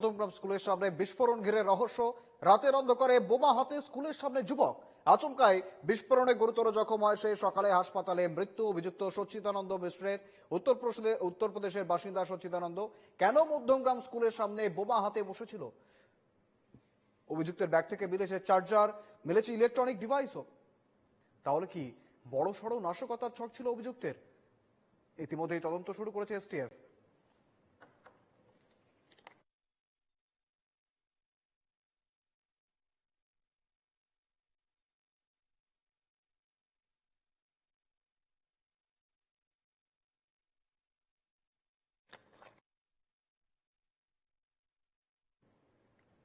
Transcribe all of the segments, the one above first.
মধ্যমগ্রাম স্কুলের সামনে বিস্ফোরণ ঘিরে রহস্য। রাতের অন্ধকারে বোমা হাতে স্কুলের সামনে যুবক। আচমকায় বিস্ফোরণে গুরুতর জখম হয় সে সকালে হাসপাতালে মৃত্যু অভিযুক্ত সচ্চিদানন্দ মিশ্রের। উত্তরপ্রদেশে উত্তরপ্রদেশের বাসিন্দা সচ্চিদানন্দ কেন মধ্যমগ্রাম স্কুলের সামনে বোমা হাতে বসেছিল? অভিযুক্তের ব্যাগ থেকে মিলেছে চার্জার, মিলেছে ইলেকট্রনিক ডিভাইসও। তাহলে কি বড় সড় নাশকতার ছক ছিল অভিযুক্তের? ইতিমধ্যেই তদন্ত শুরু করেছে এসটিএফ।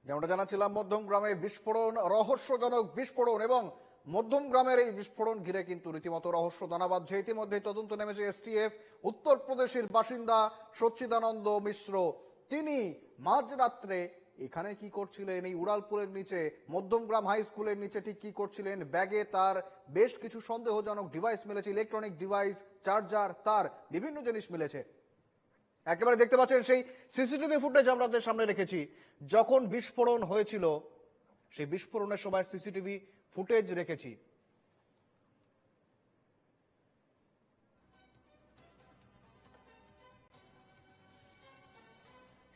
যেমনটা জানাচ্ছিলাম, মধ্যম গ্রামে বিস্ফোরণ, রহস্যজনক বিস্ফোরণ এবং মধ্যম গ্রামের এই বিস্ফোরণ ঘিরে কিন্তু রীতিমতো রহস্য দানা বাঁধছে ইতিমধ্যেই তদন্ত নেমেছে এসটিএফ, উত্তরপ্রদেশের বাসিন্দা সচ্চিদানন্দ মিশ্র। তিনি মাঝরাত্রে এখানে কি করছিলেন? এই উড়ালপুরের নিচে মধ্যমগ্রাম হাই স্কুলের নিচে ঠিক কি করছিলেন? ব্যাগে তার বেশ কিছু সন্দেহজনক ডিভাইস মিলেছে ইলেকট্রনিক ডিভাইস চার্জার তার বিভিন্ন জিনিস মিলেছে। একেবারে দেখতে পাচ্ছেন সেই সিসিটিভি ফুটেজ আমরা সামনে রেখেছি। যখন বিস্ফোরণ হয়েছিল, সেই বিস্ফোরণের সময় সিসিটিভি ফুটেজ রেখেছি।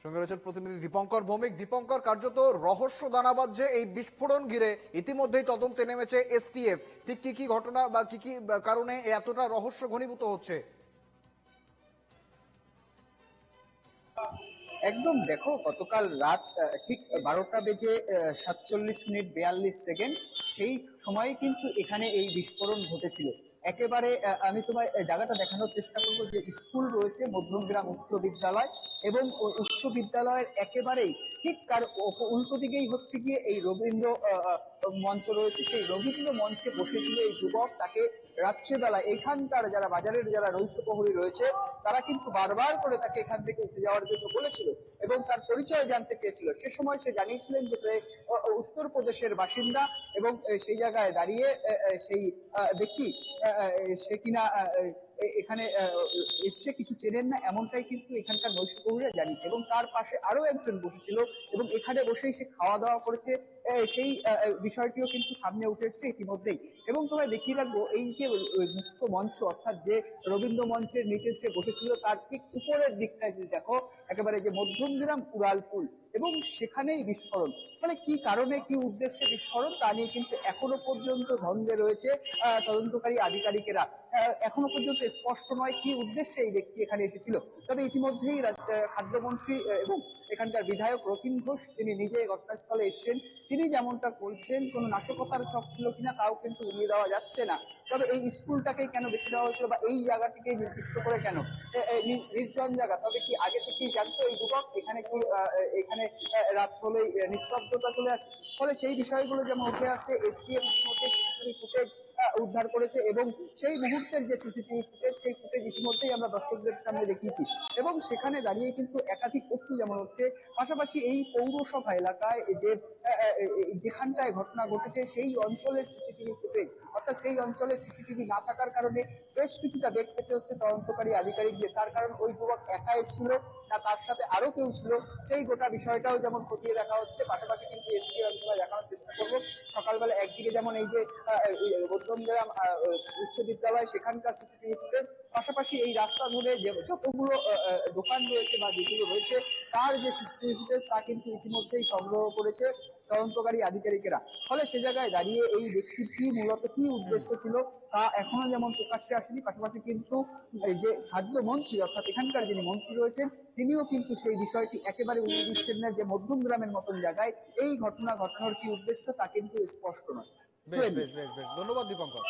সঙ্গে রয়েছেন প্রতিনিধি দীপঙ্কর ভৌমিক। দীপঙ্কর, কার্যত রহস্য দানা বাঁধছে এই বিস্ফোরণ ঘিরে। ইতিমধ্যেই তদন্তে নেমেছে এসটিএফ। ঠিক কি কি ঘটনা বা কি কি কারণে এতটা রহস্য ঘনীভূত হচ্ছে? একদম দেখো, গতকাল রাত ঠিক বারোটা বেজে সাতচল্লিশ মিনিট বিয়াল্লিশ সেকেন্ড, সেই সময়ে কিন্তু এখানে এই বিস্ফোরণ ঘটেছিল। একেবারে আমি তোমায় জায়গাটা দেখানোর চেষ্টা করব যে স্কুল রয়েছে মধ্যমগ্রাম উচ্চ বিদ্যালয় এবং উচ্চ বিদ্যালয়ের একেবারেই ঠিক তার উল্টো দিকেই হচ্ছে গিয়ে এই রবীন্দ্র মঞ্চ রয়েছে। সেই রবীন্দ্র মঞ্চে বসেছিল এই যুবক, তাকে রাত্রেবেলা এখানকার যারা বাজারের যারা রৈশ প্রহরী রয়েছে, তারা কিন্তু বারবার করে তাকে এখান থেকে উঠে যাওয়ার জন্য বলেছিল এবং তার পরিচয় জানতে চেয়েছিল। সে সময় সে জানিয়েছিলেন যে উত্তরপ্রদেশের বাসিন্দা এবং সেই জায়গায় দাঁড়িয়ে সেই ব্যক্তি সে কিনা এখানে এসছে, কিছু চেনেন না, এমনটাই কিন্তু এখানকার নৈশ প্রহরীরা জানিয়েছে এবং তার পাশে আরও একজন বসেছিল এবং এখানে বসেই সে খাওয়া দাওয়া করেছে। সেই বিষয়টিও কিন্তু সামনে উঠে এসছে ইতিমধ্যেই। এবং তোমরা দেখিয়ে রাখব, এই যে মুক্ত মঞ্চ, অর্থাৎ যে রবীন্দ্র মঞ্চের নিচে সে বসেছিল, তার ঠিক উপরের দিকটায় যদি দেখো, একেবারে যে মধ্যমগ্রাম উড়ালপুল এবং সেখানেই বিস্ফোরণ। মানে কি কারণে, কি উদ্দেশ্যে বিস্ফোরণ, তা নিয়ে কিন্তু এখনও পর্যন্ত দ্বন্দ্বে রয়েছে তদন্তকারী আধিকারিকেরা। এখনও পর্যন্ত স্পষ্ট নয় কি উদ্দেশ্যে এই ব্যক্তি এখানে এসেছিল। তবে ইতিমধ্যেই খাদ্যমন্ত্রী এবং এখানকার বিধায়ক রতিন ঘোষ, তিনি নিজে ঘটনাস্থলে এসেছেন। তিনি যেমনটা বলছেন, কোনো নাশকতার ছক ছিল কিনা তাও কিন্তু উড়িয়ে দেওয়া যাচ্ছে না। তবে এই স্কুলটাকে কেন বেছে দেওয়া হয়েছিল বা এই জায়গাটিকে নির্দিষ্ট করে কেন? নির্জন জায়গা। তবে কি আগে থেকেই জানতো এই যুবক? এখানে কি এখানে রাত নিস্তব্ধতা চলে আসে। ফলে সেই বিষয়গুলো যেমন উঠে আসে ফুটেজ উদ্ধার করেছে এবং সেই মুহূর্তের যে সিসিটিভি ফুটেজ, সেই ফুটেজ ইতিমধ্যেই আমরা দর্শকদের সামনে দেখিয়েছি। এবং সেখানে দাঁড়িয়ে কিন্তু একাধিক প্রশ্ন যেমন হচ্ছে, পাশাপাশি এই পৌরসভা এলাকায় যে যেখানটায় ঘটনা ঘটেছে, সেই অঞ্চলের সিসিটিভি ফুটেজ, অর্থাৎ সেই অঞ্চলে সিসিটিভি না থাকার কারণে বেশ কিছুটা বেগ পেতে হচ্ছে তদন্তকারী আধিকারিকদের। তার কারণ ওই যুবক একাই ছিল না, তার সাথে আরও কেউ ছিল। সেই গোটা বিষয়টাও যেমন খতিয়ে দেখা হচ্ছে, পাশাপাশি কিন্তু এসপি দেখানোর চেষ্টা করব। সকালবেলা একদিকে যেমন এই যে মধ্যমগ্রাম উচ্চ বিদ্যালয়, সেখানকার সিসিটিভি ফুটেজ পাশাপাশি এই রাস্তা ধরে যে যতগুলো দোকান রয়েছে বা যেগুলো রয়েছে তার যে সিসিটিভি ফুটেজ তা কিন্তু ইতিমধ্যেই সংগ্রহ করেছে তদন্তকারী আধিকারিকেরা। ফলে সে জায়গায় দাঁড়িয়ে এই ব্যক্তির কি মূলত কি উদ্দেশ্য ছিল তা এখনও যেমন প্রকাশ্যে আসেনি পাশাপাশি কিন্তু যে খাদ্য মন্ত্রী অর্থাৎ এখানকার যিনি মন্ত্রী রয়েছেন তিনিও কিন্তু সেই বিষয়টি একেবারে উড়িয়ে দিচ্ছেন না যে মধ্যম গ্রামের মতন জায়গায় এই ঘটনা ঘটানোর কি উদ্দেশ্য তা কিন্তু স্পষ্ট নয়। বেশ বেশ বেশ বেশ। ধন্যবাদ দীপঙ্কর।